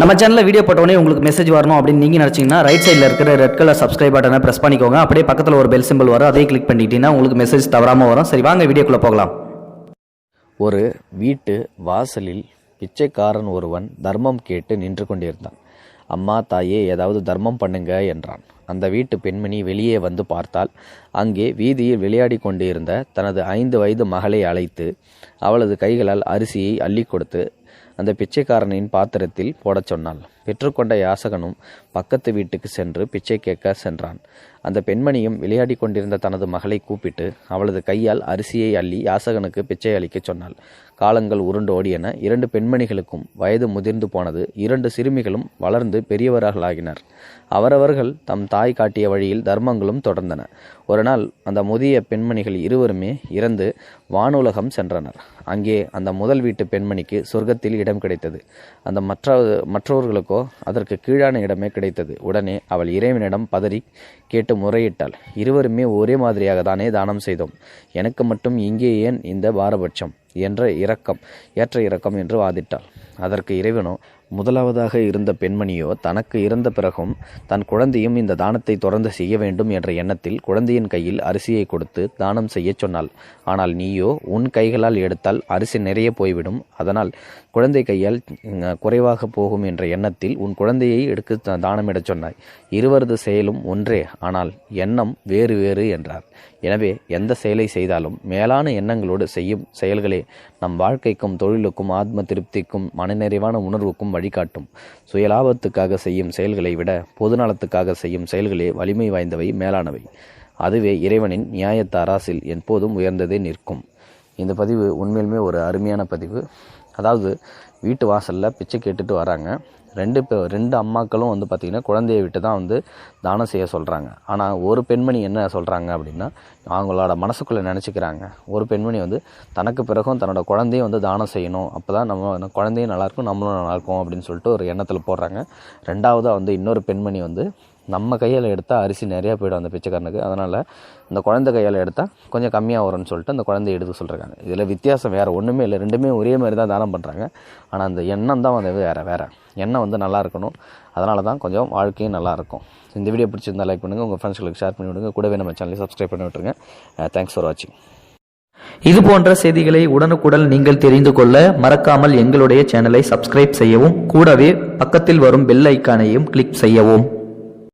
நம்ம சேனலில் வீடியோ போட்டோடனே உங்களுக்கு மெசேஜ் வரணும் அப்படின்னு நீங்கள் நினச்சிங்கன்னா ரைட் சைடில் இருக்கிற ரெட் கலர் சப்ஸ்கிரைப் பட்டனை ப்ரெஸ் பண்ணிக்கோங்க. அப்படியே பக்கத்தில் ஒரு பெல் சிம்பிள் வரும். அதே கிளிக் பண்ணிட்டீங்கன்னா உங்களுக்கு மெசேஜ் தவறாமல் வரும். சரி வாங்க வீடியோக்குள்ளே போகலாம். ஒரு வீட்டு வாசலில் பிச்சைக்காரன் ஒருவன் தர்மம் கேட்டு நின்று கொண்டிருந்தான். அம்மா தாயே ஏதாவது தர்மம் பண்ணுங்க என்றான். அந்த வீட்டு பெண்மணி வெளியே வந்து பார்த்தால் அங்கே வீதியில் விளையாடி கொண்டிருந்த தனது ஐந்து வயது மகளை அழைத்து அவளது கைகளால் அரிசியை அள்ளி கொடுத்து அந்த பிச்சைக்காரனின் பாத்திரத்தில் போடச் சொன்னாள். பெற்றுக்கொண்ட யாசகனும் பக்கத்து வீட்டுக்கு சென்று பிச்சை கேட்க சென்றான். அந்த பெண்மணியும் விளையாடி கொண்டிருந்த தனது மகளை கூப்பிட்டு அவளது கையால் அரிசியை அள்ளி யாசகனுக்கு பிச்சை அளிக்கச் சொன்னாள். காலங்கள் உருண்டு ஓடியன இரண்டு பெண்மணிகளுக்கும் வயது முதிர்ந்து போனது இரண்டு சிறுமிகளும் வளர்ந்து பெரியவர்களாகினர். அவரவர்கள் தம் தாய் காட்டிய வழியில் தர்மங்களும் தொடர்ந்தன. ஒரு நாள் அந்த முதிய பெண்மணிகள் இருவருமே இறந்து வானுலகம் சென்றனர். அங்கே அந்த முதல் வீட்டு பெண்மணிக்கு சொர்க்கத்தில் இடம் கிடைத்தது. அந்த மற்ற மற்றவர்களுக்கோ அதற்கு கீழான இடமே கிடைத்தது. உடனே அவள் இறைவனிடம் பதறி கேட்டு முறையிட்டாள். இருவருமே ஒரே மாதிரியாக தானே தானம் செய்தோம். எனக்கு மட்டும் இங்கே ஏன் இந்த பாரபட்சம்? என்ற இரக்கம் ஏற்ற இரக்கம் என்று வாதிட்டாள். அதற்கு இறைவனோ முதலாவதாக இருந்த பெண்மணியோ தனக்கு இறந்த பிறகும் தன் குழந்தையும் இந்த தானத்தை தொடர்ந்து செய்ய வேண்டும் என்ற எண்ணத்தில் குழந்தையின் கையில் அரிசியை கொடுத்து தானம் செய்யச் சொன்னாள். ஆனால் நீயோ உன் கைகளால் எடுத்தால் அரிசி நிறைய போய்விடும். அதனால் குழந்தை கையால் குறைவாக போகும் என்ற எண்ணத்தில் உன் குழந்தையை எடுக்க த- தானமிடச் சொன்னாய். இருவரது செயலும் ஒன்றே. ஆனால் எண்ணம் வேறு வேறு என்றார். எனவே எந்த செயலை செய்தாலும் மேலான எண்ணங்களோடு செய்யும் செயல்களே. நம் வாழ்க்கைக்கும் தொழிலுக்கும் ஆத்ம திருப்திக்கும் மனநிறைவான உணர்வுக்கும் வழிகாட்டும். சுயலாபத்துக்காக செய்யும் செயல்களை விட பொதுநலத்துக்காக செய்யும் செயல்களே வலிமை வாய்ந்தவை மேலானவை. அதுவே இறைவனின் நியாயத்த அராசில் எப்போதும் உயர்ந்ததே நிற்கும். இந்த பதிவு உண்மையிலுமே ஒரு அருமையான பதிவு. அதாவது வீட்டு வாசலில் பிச்சை கேட்டுட்டு வராங்க. ரெண்டு பே ரெண்டு அம்மாக்களும் வந்து பார்த்திங்கன்னா குழந்தையை விட்டு தான் வந்து தானம் செய்ய சொல்கிறாங்க ஆனால் ஒரு பெண்மணி என்ன சொல்கிறாங்க அப்படின்னா அவங்களோட மனசுக்குள்ளே நினச்சிக்கிறாங்க. ஒரு பெண்மணி வந்து தனக்கு பிறகும் தன்னோட குழந்தையும் வந்து தானம் செய்யணும். அப்போ தான் நம்ம குழந்தையும் நல்லாயிருக்கும் நம்மளும் நல்லாயிருக்கும் அப்படின்னு சொல்லிட்டு ஒரு எண்ணத்தில் போடுறாங்க. ரெண்டாவதாக வந்து இன்னொரு பெண்மணி வந்து நம்ம கையில் எடுத்தால் அரிசி நிறையா போயிடும் அந்த பிச்சைக்காரனுக்கு. அதனால் இந்த குழந்தை கையால் எடுத்தால் கொஞ்சம் கம்மியாக வரும்னு சொல்லிட்டு அந்த குழந்தைய எடுக்க சொல்கிறாங்க இதில் வித்தியாசம் வேறு ஒன்றுமே இல்லை. ரெண்டுமே ஒரே மாதிரி தான் தானம் பண்ணுறாங்க ஆனால் அந்த எண்ணம் தான் வந்து வேறு வேறு. எண்ணம் வந்து நல்லா இருக்கணும். அதனால தான் கொஞ்சம் வாழ்க்கையும் நல்லா இருக்கும். இந்த வீடியோ பிடிச்சிருந்தா லைக் பண்ணுங்கள் உங்கள் ஃப்ரெண்ட்ஸ்களுக்கு ஷேர் பண்ணி விடுங்க. கூடவே நம்ம சேனலை சப்ஸ்கிரைப் பண்ணி விட்டுருங்க. தேங்க்ஸ் ஃபார் வாட்சிங் இது போன்ற செய்திகளை உடனுக்குடன் நீங்கள் தெரிந்து கொள்ள மறக்காமல் எங்களுடைய சேனலை சப்ஸ்கிரைப் செய்யவும் கூடவே பக்கத்தில் வரும் பெல் ஐக்கானையும் கிளிக் செய்யவும்.